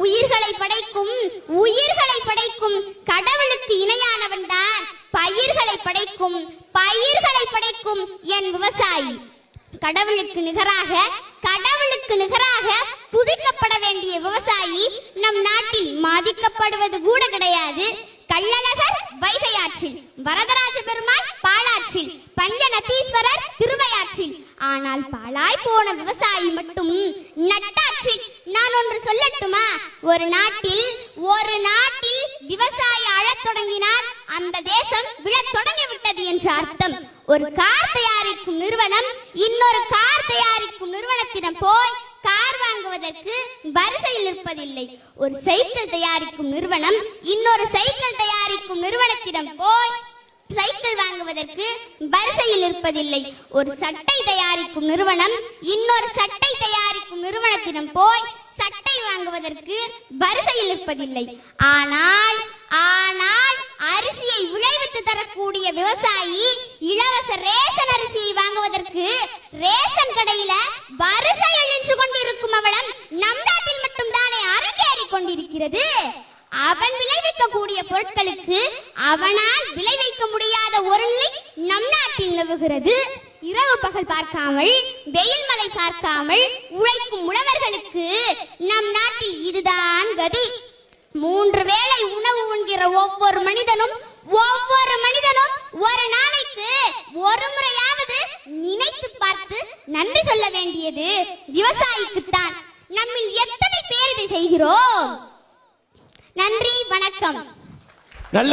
உயிர்களை படைக்கும் உயிர்களை படைக்கும் கடவுளுக்கு இணையானவன் தான் பயிர்களை படைக்கும் பயிர்களை படைக்கும் என் விவசாயி. கடவுளுக்கு நிகராக கடவுளுக்கு நிகராக புதுக்கப்பட வேண்டிய விவசாயி நம் நாட்டில் மதிக்கப்படுவது கூட கிடையாது. கள்ளழகர் வைகையாற்றில் வரதராஜ பெருமாள் பாலாற்றில் பஞ்சநதீஸ்வரர் திருவையாற்றில். ஆனால் பாழாய் போன விவசாயி மட்டும் நான் ஒன்று சொல்லட்டுமா? ஒரு நாட்டில் ஒரு நாட்டில் விவசாயி அழத் தொடங்கினால் அந்த தேசம் விழத் தொடங்கி விட்டது என்ற அர்த்தம். ஒரு கார் தயாரிக்கும் நிறுவனம் இன்னொரு கார் தயாரிக்கும் நிறுவனத்திடம் போய் கார் வாங்குவதற்கு வரிசையில் இருப்பதில்லை ஒரு சைக்கிள் தயாரிக்கும் நிறுவனம் இன்னொரு சைக்கிள் தயாரிக்கும் நிறுவனத்திடம் போய் சைக்கிள் வாங்குவதற்கு வரிசையில் இருப்பதில்லை ஒரு சட்டை தயாரிக்கும் நிறுவனம் இன்னொரு சட்டை தயாரிக்கும் நிறுவனத்திடம் போய் வாங்குவதற்கு வரிசையில் இருப்பதில்லை ஆனால் ஆனால் அரிசியை விளைவித்து தரக்கூடிய விவசாயி இலவச ரேஷன் அரிசியை வாங்குவதற்கு ரேஷன் கடையில வரிசையில் நின்று கொண்டிருக்கும் அவலம் நம் நாட்டில் மட்டும்தானே அரங்கேறி கொண்டிருக்கிறது. அவன் விளைவிக்கக்கூடிய பொருட்களுக்கு அவனால் விளைவிக்க முடியாத ஒரு நிலை நம் நாட்டில் நிலவுகிறது. இரவு பகல் பார்க்காமல் வெயில் மலை பார்க்காமல் உழைக்கும் உழவர்களுக்கு நம் நாட்டில் மூன்று வேளை உணவு உண்கிற ஒவ்வொரு மனிதனும் ஒவ்வொரு மனிதனும் ஒரு நாளைக்கு ஒரு முறையாவது நினைத்து பார்த்து நன்றி சொல்ல வேண்டியது விவசாயிக்குத்தான். நம்மில் எத்தனை பேர் இதை செய்கிறோம்? நன்றி வணக்கம். நல்ல